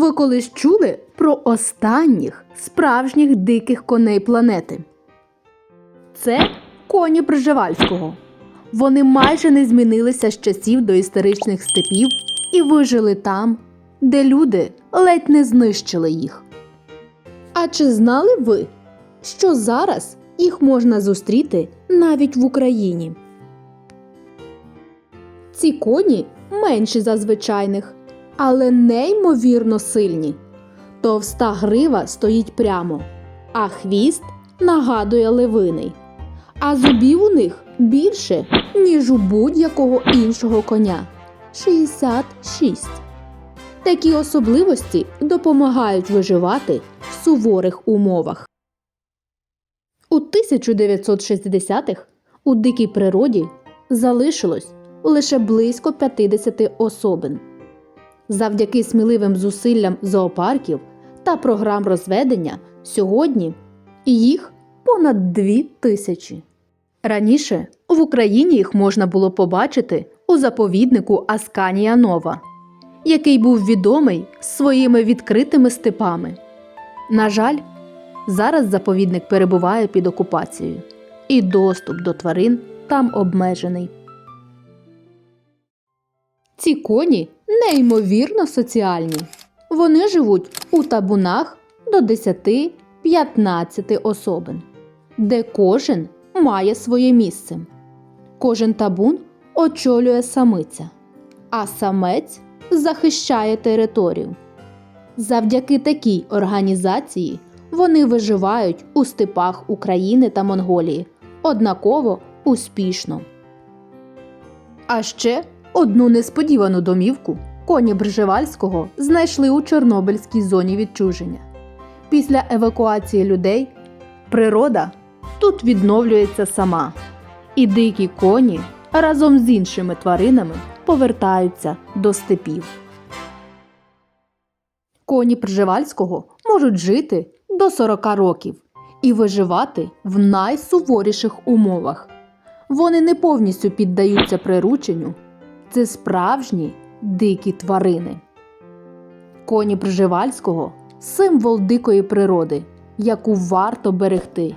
Ви колись чули про останніх справжніх диких коней планети? Це коні Пржевальського. Вони майже не змінилися з часів доісторичних степів і вижили там, де люди ледь не знищили їх. А чи знали ви, що зараз їх можна зустріти навіть в Україні? Ці коні менші за звичайних, але неймовірно сильні. Товста грива стоїть прямо, а хвіст нагадує левиний. А зубів у них більше, ніж у будь-якого іншого коня 66. Такі особливості допомагають виживати в суворих умовах. У 1960-х у дикій природі залишилось лише близько 50 особин. Завдяки сміливим зусиллям зоопарків та програм розведення сьогодні їх понад дві тисячі. Раніше в Україні їх можна було побачити у заповіднику Асканія Нова, який був відомий своїми відкритими степами. На жаль, зараз заповідник перебуває під окупацією, і доступ до тварин там обмежений. Ці коні неймовірно соціальні. Вони живуть у табунах до 10-15 особин, де кожен має своє місце. Кожен табун очолює самиця, а самець захищає територію. Завдяки такій організації вони виживають у степах України та Монголії однаково успішно. А ще одну несподівану домівку коні Бржевальського знайшли у Чорнобильській зоні відчуження. Після евакуації людей природа тут відновлюється сама, і дикі коні разом з іншими тваринами повертаються до степів. Коні Пржевальського можуть жити до 40 років і виживати в найсуворіших умовах. Вони не повністю піддаються прирученню. Це справжні дикі тварини. Коні Пржевальського символ дикої природи, яку варто берегти.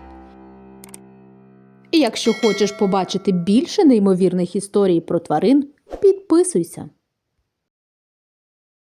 І якщо хочеш побачити більше неймовірних історій про тварин, підписуйся.